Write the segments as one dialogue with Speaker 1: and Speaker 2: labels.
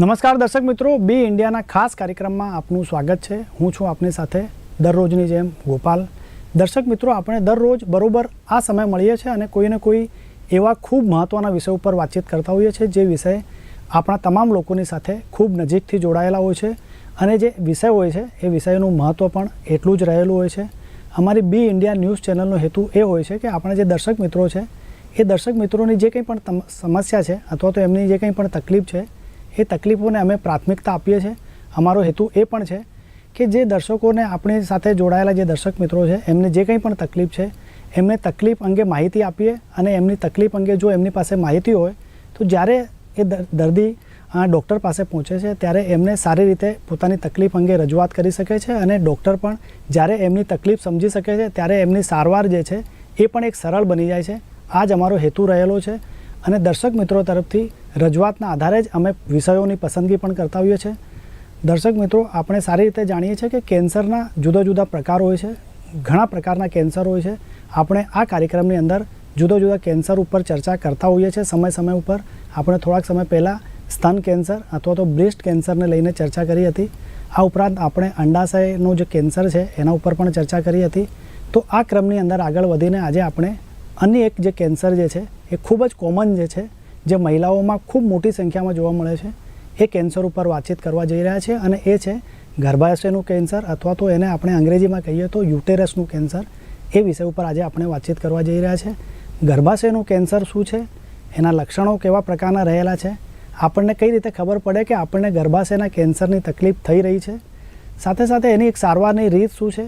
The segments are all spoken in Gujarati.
Speaker 1: નમસ્કાર દર્શક મિત્રો, બી ઇન્ડિયાના ખાસ કાર્યક્રમમાં આપનું સ્વાગત છે. હું છું આપની સાથે દરરોજની જેમ ગોપાલ. દર્શક મિત્રો, આપણે દરરોજ બરોબર આ સમય મળીએ છીએ અને કોઈને કોઈ એવા ખૂબ મહત્ત્વના વિષય ઉપર વાતચીત કરતા હોઈએ છીએ, જે વિષય આપણા તમામ લોકોની સાથે ખૂબ નજીકથી જોડાયેલા હોય છે અને જે વિષય હોય છે, એ વિષયનું મહત્ત્વ પણ એટલું જ રહેલું હોય છે. અમારી બી ઇન્ડિયા ન્યૂઝ ચેનલનો હેતુ એ હોય છે કે આપણા જે દર્શક મિત્રો છે, એ દર્શક મિત્રોની જે કંઈ પણ સમસ્યા છે અથવા તો એમની જે કંઈ પણ તકલીફ છે એ તકલીફોને અમે પ્રાથમિકતા આપીએ છીએ. અમારો હેતુ એ પણ છે કે જે દર્શકોને આપણી સાથે જોડાયેલા જે દર્શક મિત્રો છે, એમને જે કંઈ પણ તકલીફ છે, એમને તકલીફ અંગે માહિતી આપીએ અને એમની તકલીફ અંગે જો એમની પાસે માહિતી હોય, તો જ્યારે એ દર- દર્દી ડૉક્ટર પાસે પહોંચે છે, ત્યારે એમને સારી રીતે પોતાની તકલીફ અંગે રજૂઆત કરી શકે છે અને ડૉક્ટર પણ જ્યારે એમની તકલીફ સમજી શકે છે, ત્યારે એમની સારવાર જે છે, એ પણ એક સરળ બની જાય છે. આ જ અમારો હેતુ રહેલો છે અને દર્શક મિત્રો તરફથી રજૂઆતના આધારે જ અમે વિષયોની પસંદગી પણ કરતા હોઈએ છીએ. દર્શક મિત્રો, આપણે સારી રીતે જાણીએ છીએ કે કેન્સરના જુદા જુદા પ્રકાર હોય છે, ઘણા પ્રકારના કેન્સર હોય છે. આપણે આ કાર્યક્રમની અંદર જુદા જુદા કેન્સર ઉપર ચર્ચા કરતા હોઈએ છીએ સમય સમય ઉપર. આપણે થોડાક સમય પહેલાં સ્તન કેન્સર અથવા તો બ્રેસ્ટ કેન્સરને લઈને ચર્ચા કરી હતી. આ ઉપરાંત આપણે અંડાશયનું જે કેન્સર છે, એના ઉપર પણ ચર્ચા કરી હતી. તો આ ક્રમની અંદર આગળ વધીને આજે આપણે અન્ય એક જે કેન્સર જે છે, એ ખૂબ જ કોમન જે છે, જે મહિલાઓમાં ખૂબ મોટી સંખ્યામાં જોવા મળે છે, એ કેન્સર ઉપર વાતચીત કરવા જઈ રહ્યા છે અને એ છે ગર્ભાશયનું કેન્સર અથવા તો એને આપણે અંગ્રેજીમાં કહીએ તો યુટેરસનું કેન્સર, એ વિષય ઉપર આજે આપણે વાતચીત કરવા જઈ રહ્યા છે. ગર્ભાશયનું કેન્સર શું છે? એના લક્ષણો કેવા પ્રકારના રહેલા છે? આપણને કઈ રીતે ખબર પડે કે આપણને ગર્ભાશયના કેન્સરની તકલીફ થઈ રહી છે? સાથે સાથે એની એક સારવારની રીત શું છે?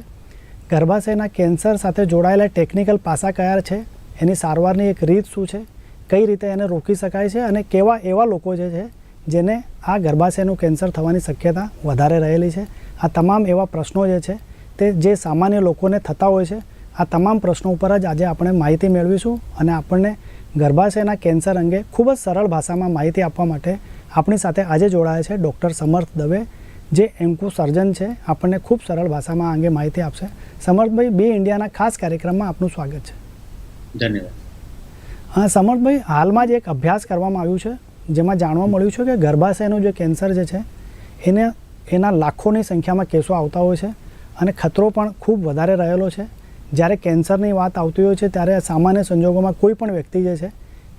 Speaker 1: ગર્ભાશયના કેન્સર સાથે જોડાયેલા ટેકનિકલ પાસા કયા છે? એની સારવારની એક રીત શું છે? કઈ રીતે એને રોકી શકાય છે અને કેવા એવા લોકો જે છે, જેને આ ગર્ભાશયનું કેન્સર થવાની શક્યતા વધારે રહેલી છે? આ તમામ એવા પ્રશ્નો જે છે, તે જે સામાન્ય લોકોને થતા હોય છે, આ તમામ પ્રશ્નો ઉપર જ આજે આપણે માહિતી મેળવીશું અને આપણને ગર્ભાશયના કેન્સર અંગે ખૂબ જ સરળ ભાષામાં માહિતી આપવા માટે આપણી સાથે આજે જોડાયા છે ડૉક્ટર સમર્થ દવે, જે એન્કુ સર્જન છે. આપણને ખૂબ સરળ ભાષામાં આ અંગે માહિતી આપશે. સમર્થભાઈ, બે ઇન્ડિયાના ખાસ કાર્યક્રમમાં આપનું સ્વાગત છે.
Speaker 2: ધન્યવાદ.
Speaker 1: હા, સમર્થભાઈ, હાલમાં જ એક અભ્યાસ કરવામાં આવ્યું છે, જેમાં જાણવા મળ્યું છે કે ગર્ભાશયનું જે કેન્સર જે છે, એને, એના લાખોની સંખ્યામાં કેસો આવતા હોય છે અને ખતરો પણ ખૂબ વધારે રહેલો છે. જ્યારે કેન્સરની વાત આવતી હોય છે, ત્યારે સામાન્ય સંજોગોમાં કોઈ પણ વ્યક્તિ જે છે,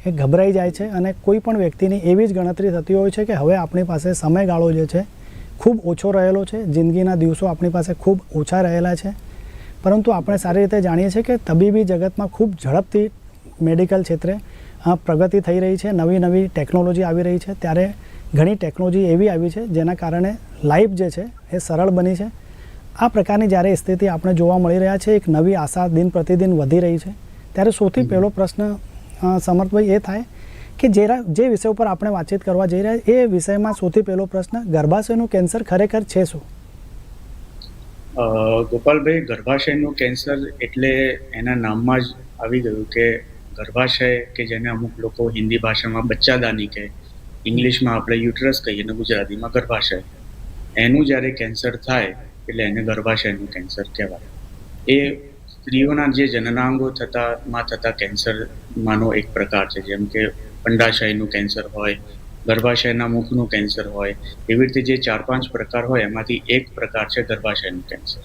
Speaker 1: એ ગભરાઈ જાય છે અને કોઈ પણ વ્યક્તિની એવી જ ગણતરી થતી હોય છે કે હવે આપણી પાસે સમયગાળો જે છે, ખૂબ ઓછો રહેલો છે, જિંદગીના દિવસો આપણી પાસે ખૂબ ઓછા રહેલા છે. પરંતુ આપણે સારી રીતે જાણીએ છીએ કે તબીબી જગતમાં ખૂબ ઝડપથી મેડિકલ ક્ષેત્રે પ્રગતિ થઈ રહી છે નવી નવી ટેકનોલોજી આવી રહી છે. ત્યારે ઘણી ટેકનોલોજી એવી આવી છે જેના કારણે લાઈફ જે છે એ સરળ બની છે. આ પ્રકારની જ્યારે સ્થિતિ આપણે જોવા મળી રહ્યા છે એક નવી આશા દિન પ્રતિદિન વધી રહી છે ત્યારે સૌથી પહેલો પ્રશ્ન સમર્થભાઈ એ થાય કે જેરા જે વિષય ઉપર આપણે વાતચીત કરવા જઈ રહ્યા એ વિષયમાં સૌથી પહેલો પ્રશ્ન ગર્ભાશયનું કેન્સર ખરેખર છે શું?
Speaker 2: ગોપાલભાઈ, ગર્ભાશયનું કેન્સર એટલે એના નામમાં જ આવી ગયું કે ગર્ભાશય કે જેને અમુક લોકો હિન્દી ભાષામાં બચ્ચાદાની કહે, ઇંગ્લિશમાં આપણે યુટરસ કહીએ અને ગુજરાતીમાં ગર્ભાશય. એનું જ્યારે કેન્સર થાય, એટલે એને ગર્ભાશયનું કેન્સર કહેવાય. એ સ્ત્રીઓના જે જનનાંગો થતામાં થતા કેન્સરમાંનો એક પ્રકાર છે, જેમ કે અંડાશયનું કેન્સર હોય ગર્ભાશયના મુખનું કેન્સર હોય એવી રીતે જે ચાર પાંચ પ્રકાર હોય એમાંથી એક પ્રકાર છે ગર્ભાશયનું કેન્સર.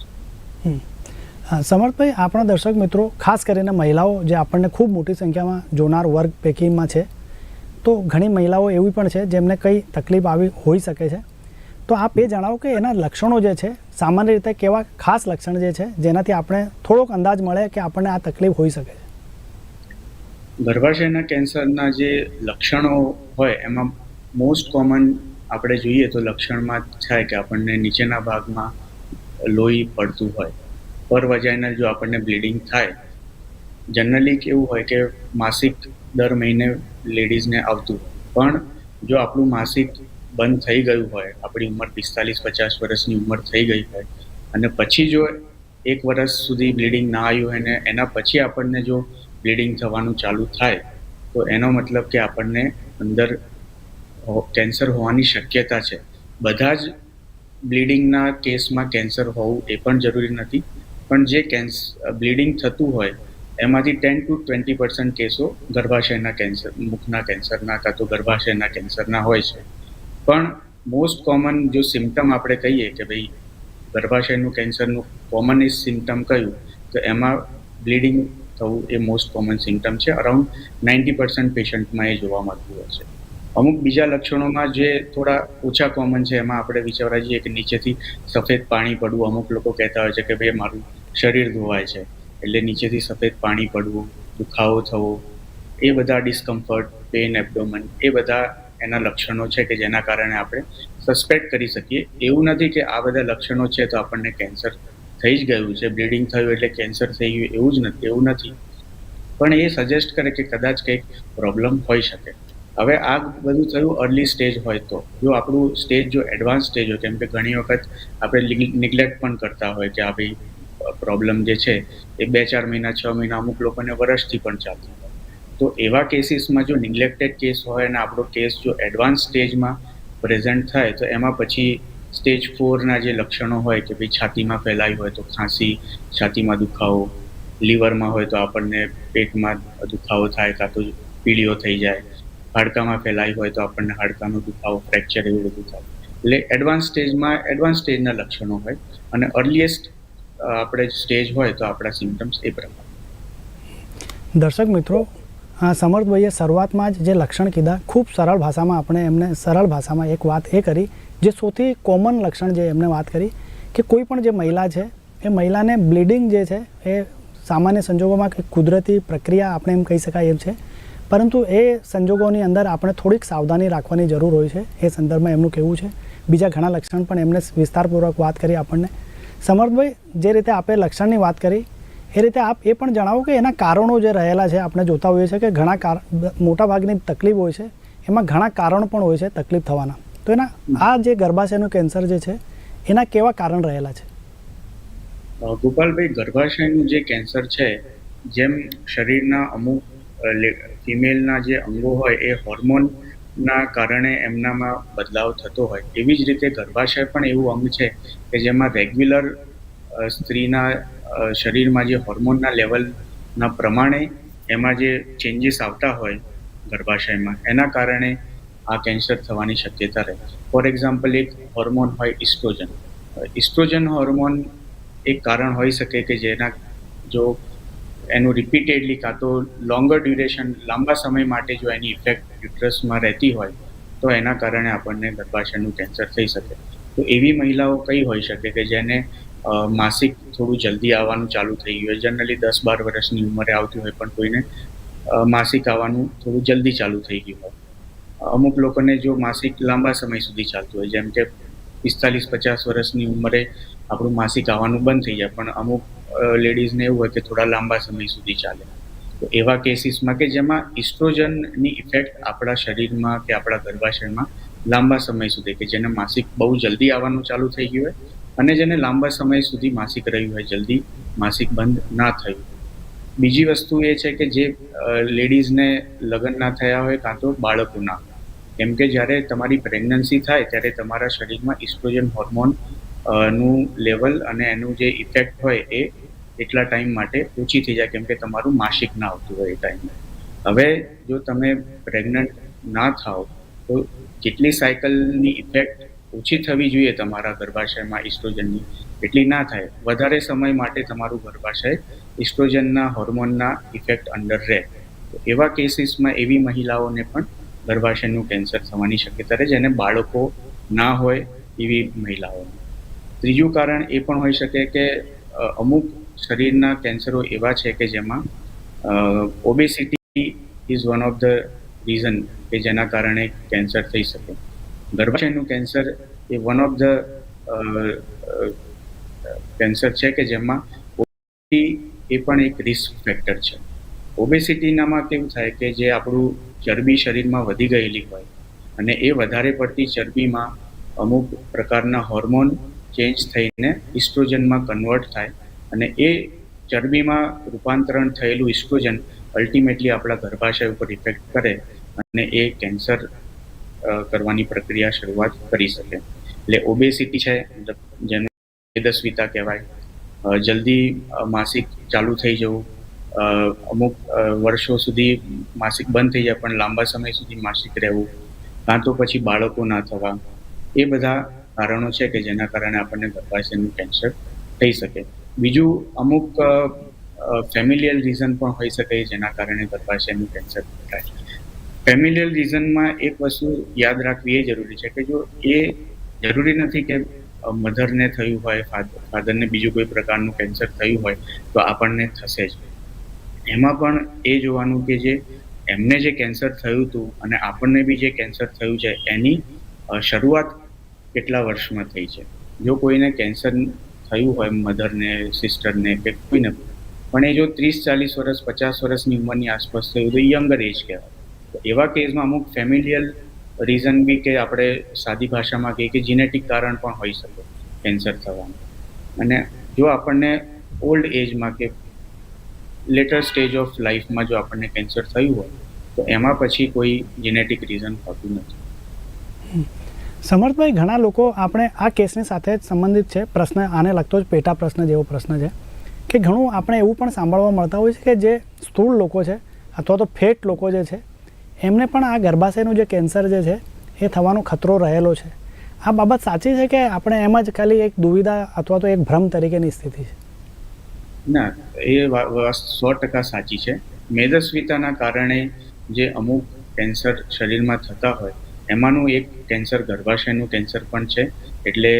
Speaker 1: સમર્થભાઈ આપણા દર્શક મિત્રો ખાસ કરીને મહિલાઓ જે આપણને ખૂબ મોટી સંખ્યામાં જોનાર વર્ગ પૈકીમાં છે તો ઘણી મહિલાઓ એવી પણ છે જેમને કંઈ તકલીફ આવી હોઈ શકે છે. તો આપ એ જણાવો કે એના લક્ષણો જે છે સામાન્ય રીતે કેવા ખાસ લક્ષણ જે છે જેનાથી આપણે થોડોક અંદાજ મળે કે આપણને આ તકલીફ હોઈ શકે છે?
Speaker 2: ગર્ભાશયના કેન્સરના જે લક્ષણો હોય એમાં મોસ્ટ કોમન આપણે જોઈએ તો લક્ષણમાં થાય કે આપણને નીચેના ભાગમાં લોહી પડતું હોય. પર વજાઇનલ જો આપણને બ્લીડિંગ થાય જનરલી કેવું હોય કે માસિક દર મહિને લેડીઝને આવતું. પણ જો આપણું માસિક બંધ થઈ ગયું હોય, આપણી ઉંમર પિસ્તાલીસ પચાસ વર્ષની ઉંમર થઈ ગઈ હોય, અને પછી જો એક વર્ષ સુધી બ્લીડિંગ ના આવ્યું હોય ને એના પછી આપણને જો બ્લીડિંગ થવાનું ચાલુ થાય, તો એનો મતલબ કે આપણને અંદર કેન્સર હોવાની શક્યતા છે. બધા જ બ્લીડિંગના કેસમાં કેન્સર હોવું એ પણ જરૂરી નથી. પણ જે કેન્સ બ્લીડિંગ થતું હોય, એમાંથી ટેન ટુ ટ્વેન્ટી પર્સન્ટ કેસો ગર્ભાશયના કેન્સર મુખના કેન્સરના કાં તો ગર્ભાશયના કેન્સરના હોય છે. પણ મોસ્ટ કોમન જો સિમ્ટમ આપણે કહીએ કે ભાઈ ગર્ભાશયનું કેન્સરનું કોમનેસ્ટ સિમ્ટમ કયું, તો એમાં બ્લીડિંગ થવું એ મોસ્ટ કોમન સિમ્ટમ છે. અરાઉન્ડ નાઇન્ટી પર્સન્ટ પેશન્ટમાં એ જોવા મળતું હોય છે. અમુક બીજા લક્ષણોમાં જે થોડા ઓછા કોમન છે, એમાં આપણે વિચારવા જઈએ કે નીચેથી સફેદ પાણી પડવું, અમુક લોકો કહેતા હોય છે કે ભાઈ મારું શરીર ધોવાય છે, એટલે નીચેથી સફેદ પાણી પડવું, દુખાવો થવો, એ બધા ડિસ્કમ્ફર્ટ પેન એબડોમન એ બધા એના લક્ષણો છે કે જેના કારણે આપણે સસ્પેક્ટ કરી શકીએ. એવું નથી કે આ બધા લક્ષણો છે તો આપણને કેન્સર થઈ જ ગયું છે બ્લીડિંગ થયું એટલે કેન્સર થઈ ગયું, એવું જ નથી એવું નથી. પણ એ સજેસ્ટ કરે કે કદાચ કંઈક પ્રોબ્લેમ હોઈ શકે. હવે આ બધું થયું અર્લી સ્ટેજ હોય તો. જો આપણું સ્ટેજ જો એડવાન્સ સ્ટેજ હોય કેમ કે ઘણી વખત આપણે નિગ્લેક્ટ પણ કરતા હોય કે આ ભાઈ પ્રોબ્લેમ જે છે, એ બે ચાર મહિના, છ મહિના અમુક લોકોને વર્ષથી પણ ચાલતું હોય. તો એવા કેસીસમાં જો નિગ્લેક્ટેડ કેસ હોય અને આપણો કેસ જો એડવાન્સ સ્ટેજમાં પ્રેઝન્ટ થાય, તો એમાં પછી સ્ટેજ ફોરના જે લક્ષણો હોય કે ભાઈ છાતીમાં ફેલાઈ હોય તો ખાંસી, છાતીમાં દુખાવો લીવરમાં હોય તો આપણને પેટમાં દુખાવો થાય, કાં તો પીળીઓ થઈ જાય હાડકામાં ફેલાઈ હોય તો આપણને હાડકાનો દુખાવો, ફ્રેક્ચર એવું બધું થાય. એટલે એડવાન્સ સ્ટેજમાં એડવાન્સ સ્ટેજના લક્ષણો હોય અને અર્લીએસ્ટ આપણે સ્ટેજ હોય તો આપણા સિમ્ટમ્સ એ પ્રમાણે.
Speaker 1: દર્શક મિત્રો, આ સમર્થભાઈએ શરૂઆતમાં જ જે લક્ષણ કીધા, ખૂબ સરળ ભાષામાં આપણે એમને સરળ ભાષામાં એક વાત એ કરી, જે સૌથી કોમન લક્ષણ જે એમને વાત કરી, કે કોઈ પણ જે મહિલા છે, એ મહિલાને બ્લીડિંગ જે છે, એ સામાન્ય સંજોગોમાં કે કુદરતી પ્રક્રિયા આપણે એમ કહી શકાય એમ છે પરંતુ એ સંજોગોની અંદર આપણે થોડીક સાવધાની રાખવાની જરૂર હોય છે. એ સંદર્ભમાં એમનું કહેવું છે. બીજા ઘણા લક્ષણ પણ એમને વિસ્તારપૂર્વક વાત કરી આપણને. સમર્થભાઈ, જે રીતે આપે લક્ષણની વાત કરી, એ રીતે આપ એ પણ જણાવો કે એના કારણો જે રહેલા છે, આપણે જોતા હોઈએ છીએ કે ઘણા કાર, મોટાભાગની તકલીફ હોય છે. એમાં ઘણા કારણો પણ હોય છે તકલીફ થવાના. તો એના, આ જે ગર્ભાશયનું કેન્સર જે છે, એના કેવા કારણ રહેલા છે?
Speaker 2: ગોપાલભાઈ, ગર્ભાશયનું જે કેન્સર છે, જેમ શરીરના અમુક ફિમેલના જે અંગો હોય એ હોર્મોનના કારણે એમનામાં બદલાવ થતો હોય. એવી જ રીતે ગર્ભાશય પણ એવું અંગ છે કે જેમાં રેગ્યુલર સ્ત્રીના શરીરમાં જે હોર્મોનના લેવલના પ્રમાણે એમાં જે ચેન્જીસ આવતા હોય ગર્ભાશયમાં, એના કારણે આ કેન્સર થવાની શક્યતા રહે ફોર એક્ઝામ્પલ એક હોર્મોન હોય ઇસ્ટ્રોજન ઇસ્ટ્રોજન હોર્મોન એક કારણ હોઈ શકે કે જેના, જો એનું રિપીટેડલી કાં તો લોંગર ડ્યુરેશન લાંબા સમય માટે જો એની ઇફેક્ટ યુટ્રસમાં રહેતી હોય, તો એના કારણે આપણને ગર્ભાશયનું કેન્સર થઈ શકે. તો એવી મહિલાઓ કઈ હોઈ શકે કે જેને માસિક થોડું જલ્દી આવવાનું ચાલુ થઈ ગયું હોય? જનરલી દસ બાર વર્ષની ઉંમરે આવતી હોય પણ કોઈને માસિક આવવાનું થોડું જલ્દી ચાલુ થઈ ગયું હોય. અમુક લોકોને જો માસિક લાંબા સમય સુધી ચાલતું હોય, જેમ કે પિસ્તાલીસ પચાસ વર્ષની ઉંમરે આપણું માસિક આવવાનું બંધ થઈ જાય, પણ અમુક લેડીઝને એવું હોય કે થોડા લાંબા સમય સુધી ચાલે. તો એવા કેસીસમાં કે જેમાં ઇસ્ટ્રોજનની ઇફેક્ટ આપણા શરીરમાં કે આપણા ગર્ભાશયમાં લાંબા સમય સુધી, કે જેને માસિક બહુ જલ્દી આવવાનું ચાલુ થઈ ગયું હોય અને જેને લાંબા સમય સુધી માસિક રહ્યું હોય, જલ્દી માસિક બંધ ના થયું બીજી વસ્તુ એ છે કે જે લેડીઝને લગ્ન ના થયા હોય કાં તો બાળકો ના. કેમ કે જ્યારે તમારી પ્રેગ્નન્સી થાય ત્યારે તમારા શરીરમાં ઇસ્ટ્રોજન હોર્મોન નું લેવલ અને એનું જે ઇફેક્ટ હોય એ એટલા ટાઈમ માટે ઓછી થઈ જાય, કેમ કે તમારું માસિક ના આવતું હોય એ ટાઈમે હવે જો તમે પ્રેગ્નન્ટ ના થાઓ, તો જેટલી સાયકલની ઇફેક્ટ ઓછી થવી જોઈએ તમારા ગર્ભાશયમાં ઇસ્ટ્રોજનની એટલી ના થાય. વધારે સમય માટે તમારું ગર્ભાશય ઇસ્ટ્રોજનના હોર્મોનના ઇફેક્ટ અંડર રહે. તો એવા કેસીસમાં એવી મહિલાઓને પણ ગર્ભાશયનું કેન્સર થવાની શક્યતા રહે, જેને બાળકો ના હોય એવી મહિલાઓને. ત્રીજું કારણ એ પણ હોઈ શકે કે અમુક શરીરના કેન્સરો એવા છે કે જેમાં obesity is one of the reason કે જેના કારણે કેન્સર થઈ શકે. ગર્ભાશયનું કેન્સર એ વન ઓફ ધ કેન્સર છે કે જેમાં એ પણ એક રિસ્ક ફેક્ટર છે. ઓબેસિટીનામાં કેવું થાય કે જે આપણું ચરબી શરીરમાં વધી ગયેલી હોય અને એ વધારે પડતી ચરબીમાં અમુક પ્રકારના હોર્મોન ચેન્જ થઈને ઇસ્ટ્રોજનમાં કન્વર્ટ થાય અને એ ચરબીમાં રૂપાંતરણ થયેલું ઇસ્ટ્રોજન અલ્ટિમેટલી આપણા ગર્ભાશય ઉપર ઇફેક્ટ કરે અને એ કેન્સર કરવાની પ્રક્રિયા શરૂઆત કરી શકે. એટલે ઓબેસિટી છે જેનું તેજસ્વીતા કહેવાય જલ્દી માસિક ચાલુ થઈ જવું અમુક વર્ષો સુધી માસિક બંધ થઈ જાય, પણ લાંબા સમય સુધી માસિક રહેવું, કાં તો પછી બાળકો ના થવા, એ બધા કારણો છે કે જેના કારણે આપણને ગર્ભાશયનું કેન્સર થઈ શકે. બીજું, અમુક ફેમિલિયલ રીઝન પણ હોઈ શકે જેના કારણે ગર્ભાશયનું કેન્સર થાય ફેમિલિયલ રીઝનમાં એક વસ્તુ યાદ રાખવી એ જરૂરી છે કે જો એ જરૂરી નથી કે મધરને થયું હોય ફાધરને બીજું કોઈ પ્રકારનું કેન્સર થયું હોય, તો આપણને થશે જ. એમાં પણ એ જોવાનું કે જે એમને જે કેન્સર થયું હતું અને આપણને બી જે કેન્સર થયું છે એની શરૂઆત કેટલા વર્ષમાં થઈ છે? જો કોઈને કેન્સર થયું હોય મધરને સિસ્ટરને કે કોઈને પણ એ જો ત્રીસ ચાલીસ વર્ષ, પચાસ વર્ષની ઉંમરની આસપાસ થયું તો યંગર એજ કહેવાય. તો એવા કેસમાં અમુક ફેમિલિયલ રીઝન બી કે આપણે સાદી ભાષામાં કહીએ કે જીનેટિક કારણ પણ હોઈ શકે કેન્સર થવાનું. અને જો આપણને ઓલ્ડ એજમાં કે લેટર સ્ટેજ ઓફ લાઈફમાં જો આપણને કેન્સર થયું હોય, તો એમાં પછી કોઈ જીનેટિક રીઝન હોતું નથી.
Speaker 1: સમર્થભાઈ, ઘણા લોકો આપણે આ કેસની સાથે જ સંબંધિત છે. પ્રશ્ન આને લગતો જ પેટા પ્રશ્ન જેવો પ્રશ્ન છે કે ઘણું આપણે એવું પણ સાંભળવા મળતા હોય છે કે જે સ્થૂળ લોકો છે અથવા તો ફેટ લોકો જે છે, એમને પણ આ ગર્ભાશયનું જે કેન્સર જે છે એ થવાનો ખતરો રહેલો છે. આ બાબત સાચી છે કે આપણે એમ જ ખાલી એક દુવિધા અથવા તો એક ભ્રમ તરીકેની સ્થિતિ છે?
Speaker 2: ના, એ સો ટકા સાચી છે. મેદસ્વીતાના કારણે જે અમુક કેન્સર શરીરમાં થતા હોય એમાંનું એક કેન્સર ગર્ભાશયનું કેન્સર પણ છે એટલે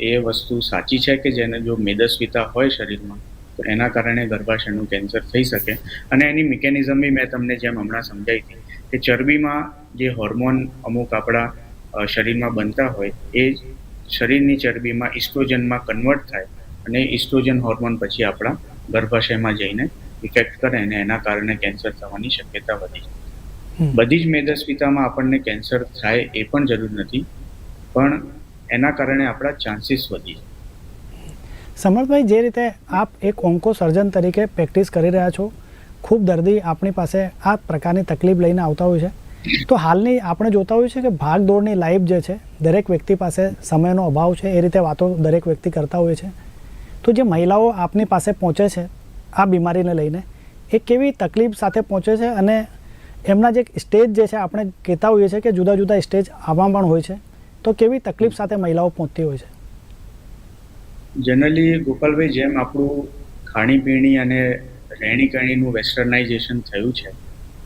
Speaker 2: એ વસ્તુ સાચી છે કે જેને જો મેદસ્વીતા હોય શરીરમાં, તો એના કારણે ગર્ભાશયનું કેન્સર થઈ શકે અને એની મિકેનિઝમ બી મેં તમને જેમ હમણાં સમજાવી હતી કે ચરબીમાં જે હોર્મોન અમુક આપણા શરીરમાં બનતા હોય, એ શરીરની ચરબીમાં ઇસ્ટ્રોજનમાં કન્વર્ટ થાય અને ઇસ્ટ્રોજન હોર્મોન પછી આપણા ગર્ભાશયમાં જઈને ઇફેક્ટ કરે અને એના કારણે કેન્સર થવાની શક્યતા વધી જાય. બધી જ મેદસ્વીતામાં આપણને કેન્સર થાય એ પણ જરૂર નથી પણ એના કારણે આપણા ચાન્સીસ વધી
Speaker 1: સમર્થભાઈ જે રીતે આપ એક ઓન્કો સર્જન તરીકે પ્રેક્ટિસ કરી રહ્યા છો ખૂબ દર્દી આપણી પાસે આ પ્રકારની તકલીફ લઈને આવતા હોય છે. તો હાલની આપણે જોતા હોઈએ છીએ કે ભાગ દોડની લાઈફ જે છે દરેક વ્યક્તિ પાસે સમયનો અભાવ છે એ રીતે વાતો દરેક વ્યક્તિ કરતા હોય છે. તો જે મહિલાઓ આપની પાસે પહોંચે છે આ બીમારીને લઈને એ કેવી તકલીફ સાથે પહોંચે છે અને એમના જે સ્ટેજ જે છે, આપણે કહેતા હોઈએ છીએ કે જુદા જુદા સ્ટેજ આમાં પણ હોય છે. તો કેવી તકલીફ સાથે મહિલાઓ પહોંચતી હોય છે?
Speaker 2: જનરલી ગોપાલભાઈ, જેમ આપણું ખાણીપીણી અને રહેણીકરણીનું વેસ્ટર્નાઇઝેશન થયું છે,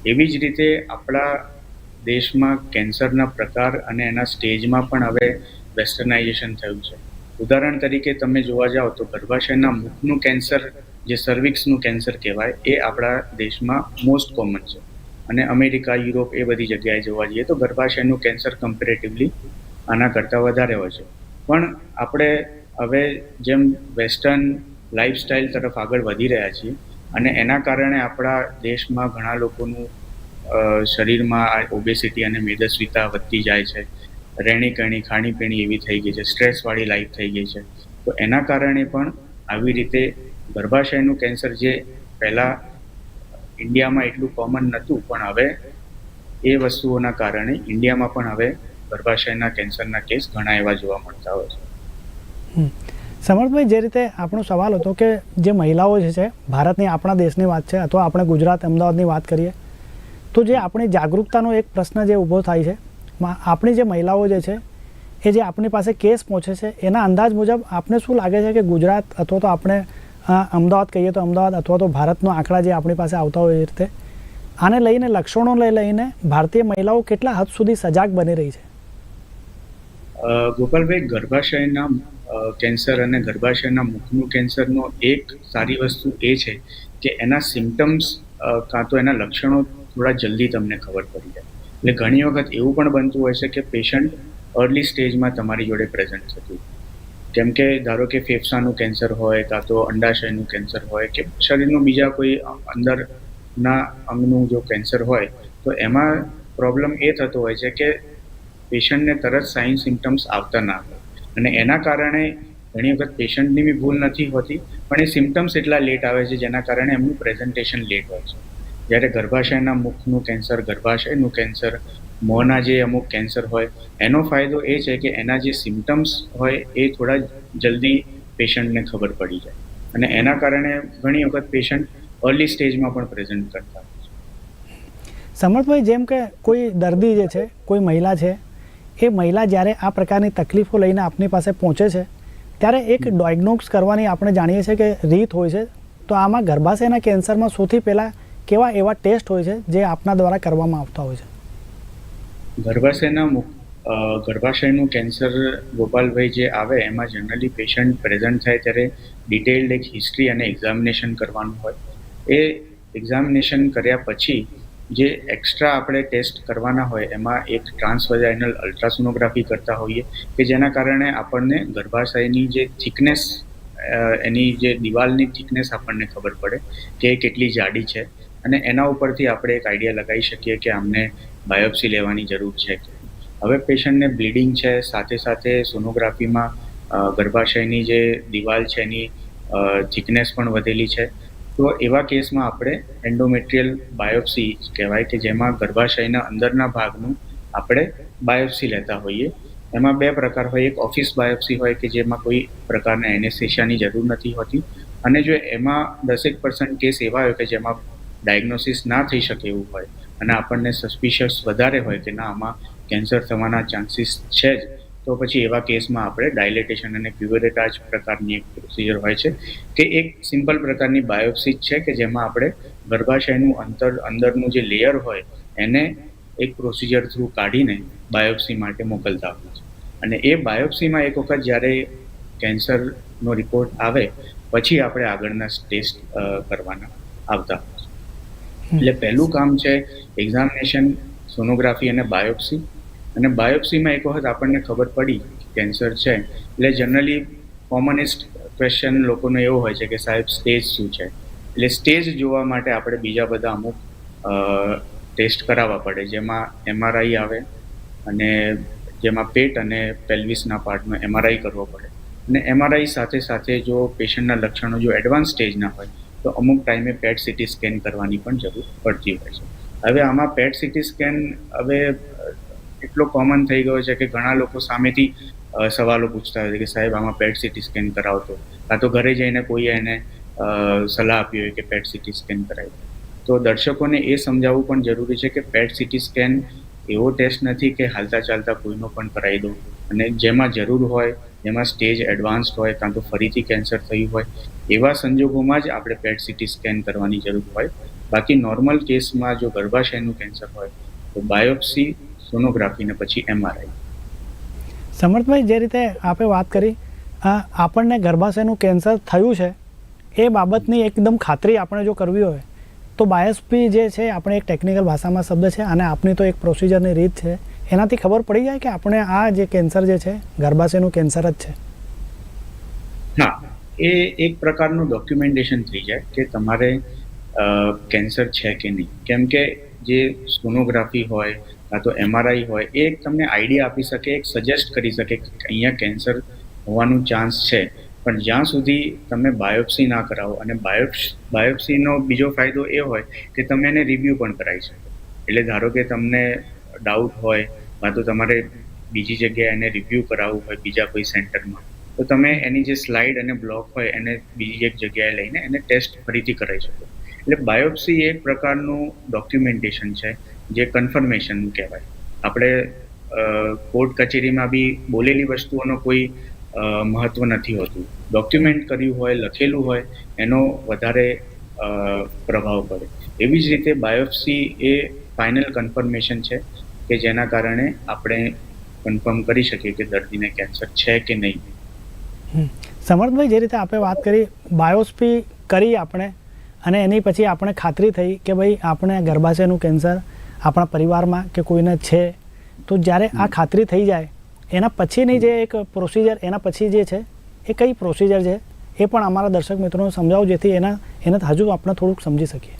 Speaker 2: એવી જ રીતે આપણા દેશમાં કેન્સરના પ્રકાર અને એના સ્ટેજમાં પણ હવે વેસ્ટર્નાઇઝેશન થયું છે. ઉદાહરણ તરીકે તમે જોવા જાઓ તો ગર્ભાશયના મુખનું કેન્સર, જે સર્વિક્સનું કેન્સર કહેવાય, એ આપણા દેશમાં મોસ્ટ કોમન છે. અને અમેરિકા, યુરોપ એ બધી જગ્યાએ જોવા જઈએ તો ગર્ભાશયનું કેન્સર કમ્પેરેટિવલી આના કરતાં વધારે હોય છે. પણ આપણે હવે જેમ વેસ્ટર્ન લાઈફસ્ટાઈલ તરફ આગળ વધી રહ્યા છીએ અને એના કારણે આપણા દેશમાં ઘણા લોકોનું શરીરમાં ઓબેસિટી અને મેદસ્વીતા વધતી જાય છે. રહેણીકરણી ખાણીપીણી એવી થઈ ગઈ છે સ્ટ્રેસવાળી લાઈફ થઈ ગઈ છે. તો એના કારણે પણ આવી રીતે ગર્ભાશયનું કેન્સર જે પહેલાં ઇન્ડિયામાં એટલું કોમન નહોતું, પણ હવે એ વસ્તુઓના કારણે ઇન્ડિયામાં પણ હવે ગર્ભાશયના કેન્સરના કેસ ઘણા એવા જોવા મળતા હોય છે.
Speaker 1: સમર્થભાઈ જે રીતે આપણો સવાલ હતો કે જે મહિલાઓ જે છે, ભારતની આપણા દેશની વાત છે અથવા આપણે ગુજરાત, અમદાવાદની વાત કરીએ, તો જે આપણી જાગૃતતાનો એક પ્રશ્ન જે ઊભો થાય છે આપણી જે મહિલાઓ જે છે, એ જે આપણી પાસે કેસ પહોંચે છે, એના અંદાજ મુજબ આપને શું લાગે છે કે ગુજરાત અથવા તો આપણે અમદાવાદ કહીએ તો અમદાવાદ અથવા તો ભારતનો આંકડા જે આપણી પાસે આવતા હોય એ રીતે, આને લઈને, લક્ષણો લઈ લઈને ભારતીય મહિલાઓ કેટલા હદ સુધી સજાગ બની રહી છે?
Speaker 2: ગોપાલભાઈ, ગર્ભાશયના કેન્સર અને ગર્ભાશયના મુખનું કેન્સરનો એક સારી વસ્તુ એ છે કે એના સિમ્ટમ્સ કાં તો એના લક્ષણો થોડા જલ્દી તમને ખબર પડી જાય. એટલે ઘણી વખત એવું પણ બનતું હોય છે કે પેશન્ટ અર્લી સ્ટેજમાં તમારી જોડે પ્રેઝન્ટ થતું જેમ કે ધારો કે ફેફસાનું કેન્સર હોય, કાં તો અંડાશયનું કેન્સર હોય, કે શરીરનું બીજા કોઈ અંદરના અંગનું જો કેન્સર હોય, તો એમાં પ્રોબ્લેમ એ થતો હોય છે કે પેશન્ટને તરત સાઇન સિમ્ટમ્સ આવતા ના હોય. અને એના કારણે ઘણી વખત પેશન્ટની બી ભૂલ નથી હોતી, પણ એ સિમ્ટમ્સ એટલા લેટ આવે છે જેના કારણે એમનું પ્રેઝન્ટેશન લેટ હોય છે. જ્યારે ગર્ભાશયના મુખનું કેન્સર, ગર્ભાશયનું કેન્સર મોંના જે અમુક કેન્સર હોય એનો ફાયદો એ છે કે એના જે સિમ્ટમ્સ હોય એ થોડા જલ્દી પેશન્ટને ખબર પડી જાય. અને એના કારણે ઘણી વખત પેશન્ટ અર્લી સ્ટેજમાં પણ પ્રેઝન્ટ કરતા હોય છે.
Speaker 1: સમર્થભાઈ જેમ કે કોઈ દર્દી જે છે કોઈ મહિલા છે એ મહિલા જ્યારે આ પ્રકારની તકલીફો લઈને આપની પાસે પહોંચે છે ત્યારે એક ડાયગ્નોસ કરવાની આપણે જાણીએ છીએ કે રીત હોય છે. તો આમાં ગર્ભાશયના કેન્સરમાં સૌથી પહેલાં કેવા એવા ટેસ્ટ હોય છે જે આપના દ્વારા કરવામાં આવતા હોય છે?
Speaker 2: ગર્ભાશયના ગર્ભાશયનું કેન્સર ગોપાલભાઈ જે આવે, એમાં જનરલી પેશન્ટ પ્રેઝન્ટ થાય ત્યારે ડિટેલ્ડ એક હિસ્ટ્રી અને એક્ઝામિનેશન કરવાનું હોય. એ એક્ઝામિનેશન કર્યા પછી જે એક્સ્ટ્રા આપણે ટેસ્ટ કરવાના હોય, એમાં એક ટ્રાન્સવજાઇનલ અલ્ટ્રાસોનોગ્રાફી કરતા હોઈએ કે જેના કારણે આપણને ગર્ભાશયની જે થિકનેસ એની જે દિવાલની થિકનેસ આપણને ખબર પડે કે કેટલી જાડી છે. અને એના ઉપરથી આપણે એક આઈડિયા લગાવી શકીએ કે આમને બાયોપ્સી લેવાની જરૂર છે. હવે પેશન્ટને બ્લીડિંગ છે, સાથે સાથે સોનોગ્રાફીમાં ગર્ભાશયની જે દિવાલ છે એની થિકનેસ પણ વધેલી છે. તો એવા કેસમાં આપણે એન્ડોમેટ્રિયલ બાયોપ્સી કહેવાય કે જેમાં ગર્ભાશયના અંદરના ભાગનું આપણે બાયોપ્સી લેતા હોઈએ. એમાં બે પ્રકાર હોય, એક ઓફિસ બાયોપ્સી હોય કે જેમાં કોઈ પ્રકારના એનેસ્થેશિયાની જરૂર નથી હોતી. અને જો એમાં દસેક પર્સન્ટ કેસ એવા હોય કે જેમાં ડાયગ્નોસિસ ના થઈ શકે એવું હોય અને આપણને સસ્પિશિયસ વધારે હોય કે ના, આમાં કેન્સર થવાના ચાન્સીસ છે જ, તો પછી એવા કેસમાં આપણે ડાયલેટેશન અને ક્યુરેટાજ પ્રકારની એક પ્રોસિજર હોય છે કે એક સિમ્પલ પ્રકારની બાયોપ્સી છે કે જેમાં આપણે ગર્ભાશયનું અંતર અંદરનું જે લેયર હોય એને એક પ્રોસિજર થ્રુ કાઢીને બાયોપ્સી માટે મોકલતા હોય છે અને એ બાયોપ્સીમાં એક વખત જ્યારે કેન્સરનો રિપોર્ટ આવે, પછી આપણે આગળના ટેસ્ટ કરવાના આવતા એટલે પહેલું કામ છે એક્ઝામિનેશન સોનોગ્રાફી અને બાયોપ્સી અને બાયોપ્સીમાં એક વખત આપણને ખબર પડી કે કેન્સર છે. એટલે જનરલી કોમનેસ્ટ ક્વેશ્ચન લોકોનો એવો હોય છે કે સાહેબ સ્ટેજ શું છે? એટલે સ્ટેજ જોવા માટે આપણે બીજા બધા અમુક ટેસ્ટ કરાવવા પડે. જેમાં એમઆરઆઈ આવે અને જેમાં પેટ અને પેલ્વિસના પાર્ટનો એમઆરઆઈ કરવો પડે. અને એમઆરઆઈ સાથે સાથે જો પેશન્ટના લક્ષણો જો એડવાન્સ સ્ટેજના હોય તો અમુક ટાઈમે પેટ સિટી સ્કેન કરવાની પણ જરૂર પડતી હોય છે. હવે આમાં પેટ સિટી સ્કેન હવે એટલો કોમન થઈ ગયો છે કે ઘણા લોકો સામેથી સવાલો પૂછતા હોય છે કે સાહેબ આમાં પેટ સિટી સ્કેન કરાવતો. કાં તો ઘરે જઈને કોઈએ એને સલાહ આપી હોય કે પેટ સિટી સ્કેન કરાવી તો દર્શકોને એ સમજાવવું પણ જરૂરી છે કે પેટ સિટી સ્કેન એવો ટેસ્ટ નથી કે હાલતા ચાલતા કોઈનો પણ કરાવી દો. અને જેમાં જરૂર હોય જેમાં સ્ટેજ એડવાન્સ્ડ હોય, કાં તો ફરીથી કેન્સર થયું હોય, એવા સંજોગોમાં જ આપણે પેટ સિટી સ્કેન કરવાની જરૂર હોય. બાકી નોર્મલ કેસમાં જો ગર્ભાશયનું કેન્સર હોય, તો બાયોપ્સી સોનોગ્રાફી ને પછી એમઆરઆઈ
Speaker 1: સમર્થભાઈ, જે રીતે આપે વાત કરી આપણને ગર્ભાશયનું કેન્સર થયું છે, એ બાબતની એકદમ ખાતરી આપણે જો કરવી હોય, તો બાયોસ્પી જે છે, આપણે એક ટેકનિકલ ભાષામાં શબ્દ છે, અને આપની તો એક પ્રોસિજરની રીત છે એનાથી ખબર પડી જાય કે આપણે આ જે કેન્સર જે છે, ગર્ભાશયનું કેન્સર જ છે.
Speaker 2: હા, એ એક પ્રકારનું ડોક્યુમેન્ટેશન થઈ જાય કે તમારે કેન્સર છે કે નહીં. કેમ કે જે સોનોગ્રાફી હોય, કાં તો એમઆરઆઈ હોય, એ તમને આઈડિયા આપી શકે, એક સજેસ્ટ કરી શકે કે અહીંયા કેન્સર હોવાનું ચાન્સ છે. પણ જ્યાં સુધી તમે બાયોપ્સી ના કરાવો, અને બાયોપ્સ બાયોપ્સીનો બીજો ફાયદો એ હોય કે તમે એને રિવ્યૂ પણ કરાવી શકો. એટલે ધારો કે તમને ડાઉટ હોય, કાં તો તમારે બીજી જગ્યાએ એને રિવ્યૂ કરાવવું હોય, બીજા કોઈ સેન્ટરમાં તો તમે એની જે સ્લાઇડ અને બ્લોક હોય, એને બીજી એક જગ્યાએ લઈને એને ટેસ્ટ ફરીથી કરાવી શકો. એટલે બાયોપ્સી એક પ્રકારનું ડોક્યુમેન્ટેશન છે, જે કન્ફર્મેશન કહેવાય. આપણે કોર્ટ કચેરીમાં બી બોલેલી વસ્તુઓનો કોઈ મહત્વ નથી હોતું. ડોક્યુમેન્ટ કર્યું હોય, લખેલું હોય, એનો વધારે પ્રભાવ પડે. એવી જ રીતે બાયોપ્સી એ ફાઇનલ કન્ફર્મેશન છે. કે જેના કારણે આપણે કન્ફર્મ કરી શકીએ કે દર્દીને કેન્સર છે કે નહીં.
Speaker 1: સમર્થભાઈ જે રીતે આપણે વાત કરી બાયોસ્પી કરી આપણે અને એની પછી આપણે ખાતરી થઈ કે ભાઈ આપણે ગર્ભાશયનું કેન્સર આપણા પરિવારમાં કે કોઈને છે તો જ્યારે આ ખાતરી થઈ જાય એના પછીની જે એક પ્રોસિજર એના પછી જે છે એ કઈ પ્રોસિજર છે એ પણ અમારા દર્શક મિત્રોને સમજાવો જેથી એના એને હજુ આપણે થોડુંક સમજી શકીએ.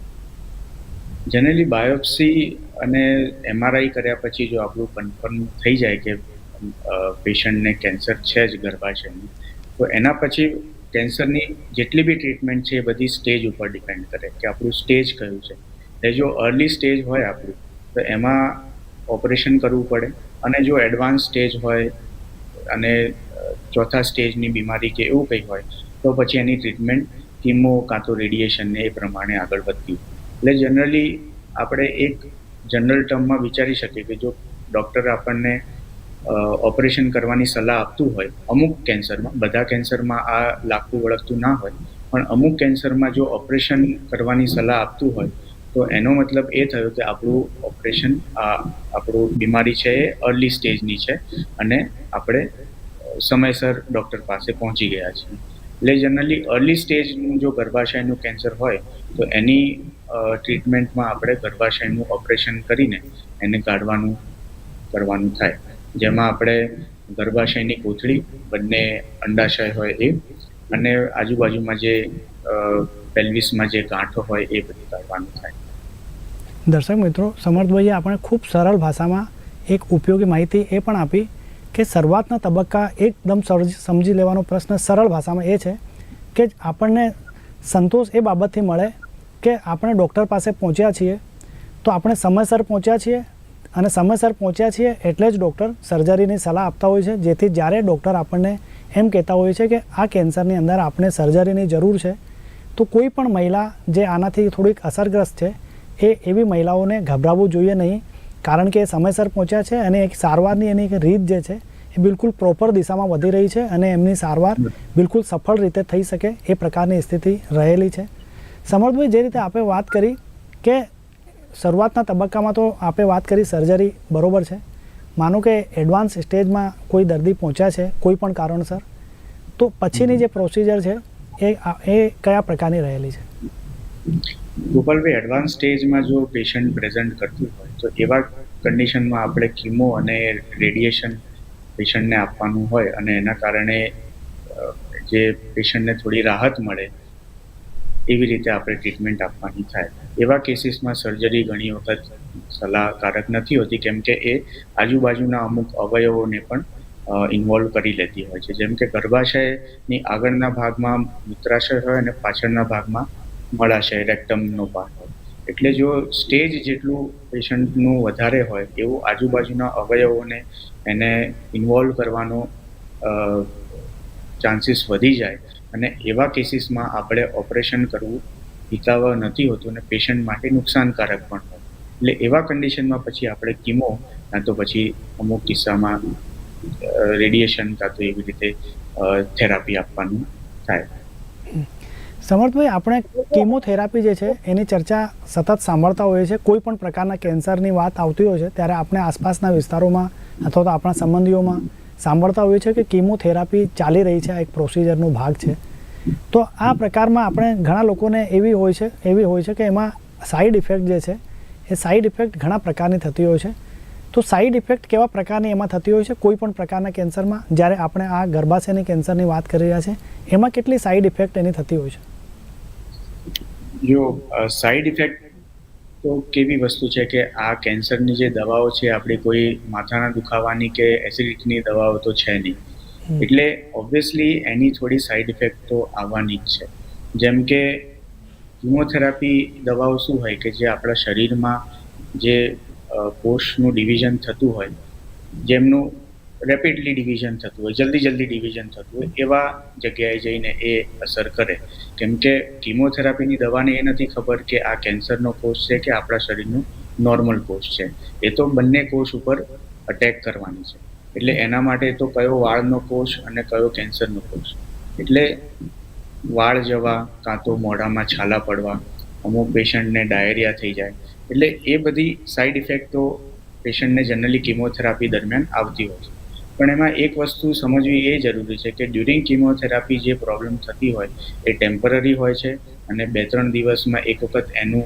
Speaker 2: જનરલી બાયોપ્સી અને એમઆરઆઈ કર્યા પછી જો આપણું કન્ફર્મ થઈ જાય કે પેશન્ટને કેન્સર છે જ ગર્ભાશયનું તો એના પછી કેન્સરની જેટલી બી ટ્રીટમેન્ટ છે એ બધી સ્ટેજ ઉપર ડિપેન્ડ કરે કે આપણું સ્ટેજ કયું છે એ જો અર્લી સ્ટેજ હોય આપણું, તો એમાં ઓપરેશન કરવું પડે અને જો એડવાન્સ સ્ટેજ હોય અને ચોથા સ્ટેજની બીમારી કે એવું કંઈ હોય, તો પછી એની ટ્રીટમેન્ટ કીમો કાં તો રેડિયેશન ને એ પ્રમાણે આગળ વધતી હોય. એટલે જનરલી આપણે એક જનરલ ટર્મમાં વિચારી શકીએ કે જો ડૉક્ટર આપણને ઓપરેશન કરવાની સલાહ આપતું હોય, અમુક કેન્સરમાં, બધા કેન્સરમાં આ લાગતું વળગતું ના હોય, પણ અમુક કેન્સરમાં જો ઓપરેશન કરવાની સલાહ આપતું હોય, તો એનો મતલબ એ થયો કે આપણું ઓપરેશન આ આપણું બીમારી છે એ અર્લી સ્ટેજની છે અને આપણે સમયસર ડૉક્ટર પાસે પહોંચી ગયા છીએ. એટલે જનરલી અર્લી સ્ટેજનું જો ગર્ભાશયનું કેન્સર હોય, તો એની ટ્રીટમેન્ટમાં આપણે ગર્ભાશયનું ઓપરેશન કરીને એને કાઢવાનું, કરવાનું થાય. જેમાં આપણે ગર્ભાશયની કોથળી, બંને અંડાશય હોય એ, અને આજુબાજુમાં જે પેલ્વિસમાં જે ગાંઠો હોય એ બધું કાઢવાનું થાય.
Speaker 1: દર્શક મિત્રો સમર્થભાઈએ આપણે ખૂબ સરળ ભાષામાં એક ઉપયોગી માહિતી એ પણ આપી. કે શરૂઆતના તબક્કા એકદમ સમજી લેવાનો પ્રશ્ન સરળ ભાષામાં એ છે કે આપણને સંતોષ એ બાબતથી મળે કે આપણે ડૉક્ટર પાસે પહોંચ્યા છીએ, તો આપણે સમયસર પહોંચ્યા છીએ અને સમયસર પહોંચ્યા છીએ એટલે જ ડૉક્ટર સર્જરીની સલાહ આપતા હોય છે, જેથી જ્યારે ડૉક્ટર આપણને એમ કહેતા હોય છે કે આ કેન્સરની અંદર આપણે સર્જરીની જરૂર છે, તો કોઈ પણ મહિલા જે આનાથી થોડીક અસરગ્રસ્ત છે, એ એવી મહિલાઓને ગભરાવવું જોઈએ નહીં કારણ કે સમયસર પહોંચ્યા છે અને એક સારવારની એની એક રીત જે છે, એ બિલકુલ પ્રોપર દિશામાં વધી રહી છે અને એમની સારવાર બિલકુલ સફળ રીતે થઈ શકે એ પ્રકારની સ્થિતિ રહેલી છે. સમર્થભાઈ, જે રીતે આપણે વાત કરી કે શરૂઆતના તબક્કામાં તો આપણે વાત કરી સર્જરી બરોબર છે. માનો કે એડવાન્સ સ્ટેજમાં કોઈ દર્દી પહોંચ્યા છે કોઈ પણ કારણસર, તો પછીની જે પ્રોસિજર છે એ એ કયા પ્રકારની રહેલી છે?
Speaker 2: ગોપાલભાઈ એડવાન્સ સ્ટેજમાં જો પેશન્ટ પ્રેઝન્ટ કરતું હોય, તો એવા કન્ડિશનમાં આપણે કીમો અને રેડિયેશન પેશન્ટને આપવાનું હોય અને એના કારણે જે પેશન્ટને થોડી રાહત મળે, એવી રીતે આપણે ટ્રીટમેન્ટ આપવાની થાય. એવા કેસીસમાં સર્જરી ઘણી વખત સલાહકારક નથી હોતી, કેમ કે એ આજુબાજુના અમુક અવયવોને પણ ઇન્વોલ્વ કરી લેતી હોય છે. જેમ કે ગર્ભાશયની આગળના ભાગમાં મૂત્રાશય હોય અને પાછળના ભાગમાં મળાશય રેક્ટમનો પાર્ટ હોય એટલે જો સ્ટેજ જેટલું પેશન્ટનું વધારે હોય, એવું આજુબાજુના અવયવોને એને ઇન્વોલ્વ કરવાનો ચાન્સીસ વધી જાય અને એવા કેસીસમાં આપણે ઓપરેશન કરવું હિતાવહ નથી હોતું અને પેશન્ટ માટે નુકસાનકારક પણ હોય. એટલે એવા કન્ડિશનમાં પછી આપણે કીમો કાં તો પછી અમુક કિસ્સામાં રેડિયેશન કાં તો એવી રીતે થેરાપી આપવાનું થાય.
Speaker 1: સમર્થભાઈ આપણે કેમોથેરાપી જે છે એની ચર્ચા સતત સાંભળતા હોઈએ છીએ. કોઈ પણ પ્રકારના કેન્સરની વાત આવતી હોય છે ત્યારે આપણે આસપાસના વિસ્તારોમાં અથવા તો આપણા સંબંધીઓમાં સાંભળતા હોઈએ છીએ કે કેમોથેરાપી ચાલી રહી છે આ એક પ્રોસિજરનો ભાગ છે. તો આ પ્રકારમાં આપણે ઘણા લોકોને એવી હોય છે એવી હોય છે કે એમાં સાઈડ ઇફેક્ટ જે છે એ સાઈડ ઇફેક્ટ ઘણા પ્રકારની થતી હોય છે. તો સાઈડ ઇફેક્ટ કેવા પ્રકારની એમાં થતી હોય છે? કોઈ પણ પ્રકારના કેન્સરમાં જ્યારે આપણે આ ગર્ભાશયની કેન્સરની વાત કરી રહ્યા છે એમાં કેટલી સાઈડ ઇફેક્ટ એની થતી હોય છે?
Speaker 2: જો સાઈડ ઇફેક્ટ તો કેવી વસ્તુ છે કે આ કેન્સરની જે દવાઓ છે આપણી કોઈ માથાના દુખાવાની કે એસિડિટીની દવાઓ તો છે નહીં. એટલે ઓબ્વિયસલી એની થોડી સાઈડ ઇફેક્ટ તો આવવાની જ છે. જેમ કે કિમોથેરાપી દવાઓ શું હોય કે જે આપણા શરીરમાં જે કોષનું ડિવિઝન થતું હોય જેમનું રેપિડલી ડિવિઝન થતું હોય, જલ્દી જલ્દી ડિવિઝન થતું હોય, એવા જગ્યાએ જઈને એ અસર કરે. કેમ કે કિમોથેરાપીની દવાને એ નથી ખબર કે આ કેન્સરનો કોષ છે કે આપણા શરીરનું નોર્મલ કોષ છે. એ તો બંને કોષ ઉપર અટેક કરવાની છે. એટલે એના માટે તો કયો વાળનો કોષ અને કયો કેન્સરનો કોષ એટલે વાળ જવા, કાં તો મોઢામાં છાલા પડવા, અમુક પેશન્ટને ડાયરિયા થઈ જાય. એટલે એ બધી સાઈડ ઇફેક્ટ તો પેશન્ટને જનરલી કિમોથેરાપી દરમિયાન આવતી હોય છે. પણ એમાં એક વસ્તુ સમજવી એ જરૂરી છે કે ડ્યુરિંગ કિમોથેરાપી જે પ્રોબ્લેમ થતી હોય એ ટેમ્પરરી હોય છે અને બે ત્રણ દિવસમાં એક વખત એનું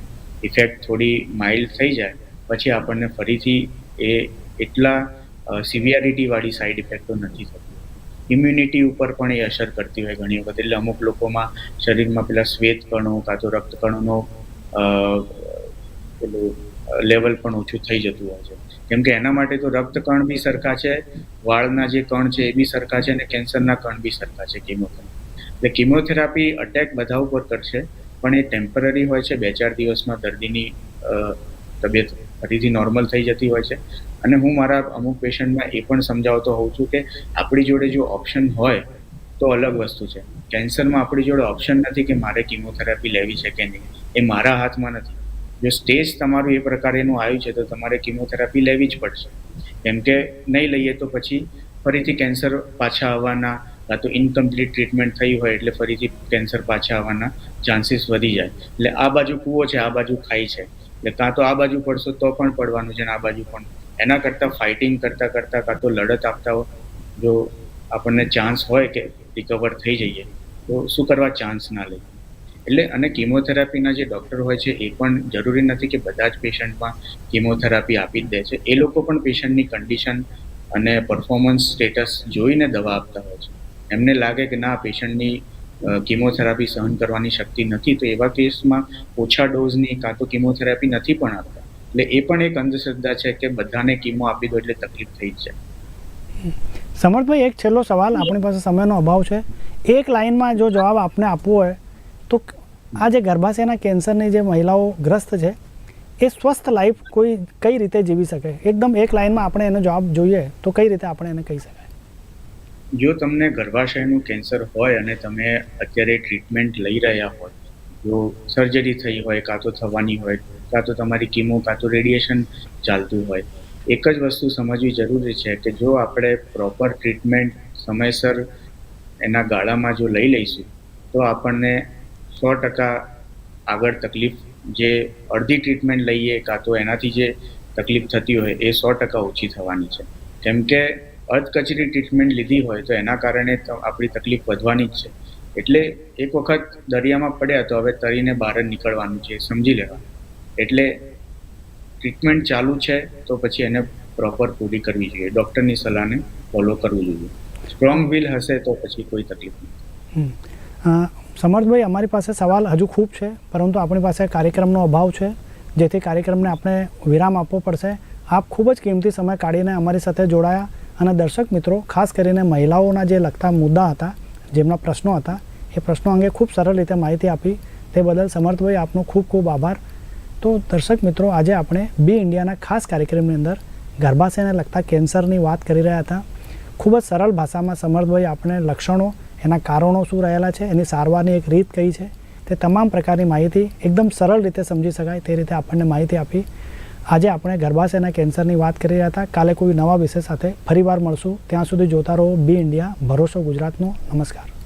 Speaker 2: ઇફેક્ટ થોડી માઇલ્ડ થઈ જાય, પછી આપણને ફરીથી એ એટલા સિવિયરિટીવાળી સાઈડ ઇફેક્ટો નથી થતી. ઇમ્યુનિટી ઉપર પણ એ અસર કરતી હોય ઘણી વખત. એટલે અમુક લોકોમાં શરીરમાં પેલા શ્વેત કણો કાં તો રક્તકણોનો પેલું લેવલ પણ ઓછું થઈ જતું હોય છે. કેમ કે એના માટે તો રક્તકણ બી સરખા છે, વાળના જે કણ છે એ બી સરખા છે અને કેન્સરના કણ બી સરખા છે કિમોથેરાપી એટલે કિમોથેરાપી અટેક બધા ઉપર કરશે, પણ એ ટેમ્પરરી હોય છે, બે ચાર દિવસમાં દર્દીની તબિયત ફરીથી નોર્મલ થઈ જતી હોય છે. અને હું મારા અમુક પેશન્ટમાં એ પણ સમજાવતો હોઉં છું કે આપણી જોડે જો ઓપ્શન હોય તો અલગ વસ્તુ છે. કેન્સરમાં આપણી જોડે ઓપ્શન નથી કે મારે કિમોથેરાપી લેવી છે કે નહીં. એ મારા હાથમાં નથી. જો સ્ટેજ તમારું એ પ્રકારેનું આવ્યું છે, તો તમારે કિમોથેરાપી લેવી જ પડશે. કેમ કે નહીં લઈએ તો પછી ફરીથી કેન્સર પાછા આવવાના, કાં તો ઇનકમ્પ્લીટ ટ્રીટમેન્ટ થઈ હોય એટલે ફરીથી કેન્સર પાછા આવવાના ચાન્સીસ વધી જાય. એટલે આ બાજુ કૂવો છે, આ બાજુ ખાઈ છે. એટલે કાં તો આ બાજુ પડશો, તો પણ પડવાનું છે ને આ બાજુ પણ. એના કરતાં ફાઇટિંગ કરતાં કરતાં કાં તો લડત આપતા જો આપણને ચાન્સ હોય કે રિકવર થઈ જઈએ, તો શું કરવા ચાન્સ ના લઈએ એટલે અને કિમોથેરાપીના જે ડૉક્ટર હોય છે એ પણ જરૂરી નથી કે બધા જ પેશન્ટમાં કિમોથેરાપી આપી જ દે છે. એ લોકો પણ પેશન્ટની કન્ડિશન અને પરફોર્મન્સ સ્ટેટસ જોઈને દવા આપતા હોય છે. એમને લાગે કે ના પેશન્ટની કિમોથેરાપી સહન કરવાની શક્તિ નથી તો એવા કેસમાં ઓછા ડોઝની કાં તો કિમોથેરાપી નથી પણ આપતા. એટલે એ પણ એક અંધશ્રદ્ધા છે કે બધાને કિમો આપી દો એટલે તકલીફ થઈ જ જાય.
Speaker 1: સમર્થભાઈ એક છેલ્લો સવાલ આપણી પાસે સમયનો અભાવ છે. એક લાઇનમાં જો જવાબ આપને આપવો હોય તો આ જે ગર્ભાશયના કેન્સરની જે મહિલાઓ ગ્રસ્ત છે, એ સ્વસ્થ લાઈફ કોઈ, કઈ રીતે જીવી શકે? એકદમ એક લાઇનમાં આપણે એનો જવાબ જોઈએ તો કઈ રીતે આપણે એને કહી શકાય?
Speaker 2: જો તમને ગર્ભાશયનું કેન્સર હોય અને તમે અત્યારે ટ્રીટમેન્ટ લઈ રહ્યા હોય, જો સર્જરી થઈ હોય, કાં તો થવાની હોય, કાં તો તમારી કીમો, કાં તો રેડિયેશન ચાલતું હોય, એક જ વસ્તુ સમજવી જરૂરી છે કે જો આપણે પ્રોપર ટ્રીટમેન્ટ સમયસર એના ગાળામાં જો લઈ લઈશું, તો આપણને સો ટકા આગળ તકલીફ જે અડધી ટ્રીટમેન્ટ લઈએ કાં તો એનાથી જે તકલીફ થતી હોય એ સો ટકા ઓછી થવાની છે. કેમ કે અધકચરી ટ્રીટમેન્ટ લીધી હોય તો એના કારણે આપણી તકલીફ વધવાની જ છે. એટલે એક વખત દરિયામાં પડ્યા તો હવે તરીને બહાર નીકળવાનું છે, સમજી લેવાનું. એટલે ટ્રીટમેન્ટ ચાલુ છે તો પછી એને પ્રોપર પૂરી કરવી જોઈએ. ડૉક્ટરની સલાહને ફોલો કરવું જોઈએ. સ્ટ્રોંગ વિલ હશે તો પછી કોઈ તકલીફ નહીં.
Speaker 1: સમર્થભાઈ, અમારી પાસે સવાલ હજુ ખૂબ છે, પરંતુ આપણી પાસે કાર્યક્રમનો અભાવ છે, જેથી કાર્યક્રમને આપણે વિરામ આપવો પડશે. આપ ખૂબ જ કિંમતી સમય કાઢીને અમારી સાથે જોડાયા અને દર્શક મિત્રો, ખાસ કરીને મહિલાઓના જે લગતા મુદ્દા હતા, જેમના પ્રશ્નો હતા, એ પ્રશ્નો અંગે ખૂબ સરળ રીતે માહિતી આપી. તે બદલ સમર્થભાઈ, આપનો ખૂબ ખૂબ આભાર. તો દર્શક મિત્રો, આજે આપણે બી ઇન્ડિયાના ખાસ કાર્યક્રમની અંદર ગર્ભાશયને લગતા કેન્સરની વાત કરી રહ્યા હતા. ખૂબ જ સરળ ભાષામાં સમર્થભાઈ આપણે લક્ષણો એના કારણો શું રહેલા છે, એની સારવારની એક રીત કઈ છે, તે તમામ પ્રકારની માહિતી એકદમ સરળ રીતે સમજી શકાય તે રીતે આપણને માહિતી આપી. આજે આપણે ગર્ભાશયના કેન્સરની વાત કરી રહ્યા હતા. કાલે કોઈ નવા વિષય સાથે ફરીવાર મળશું. ત્યાં સુધી જોતા રહો બી ઇન્ડિયા, ભરોસો ગુજરાતનો. નમસ્કાર.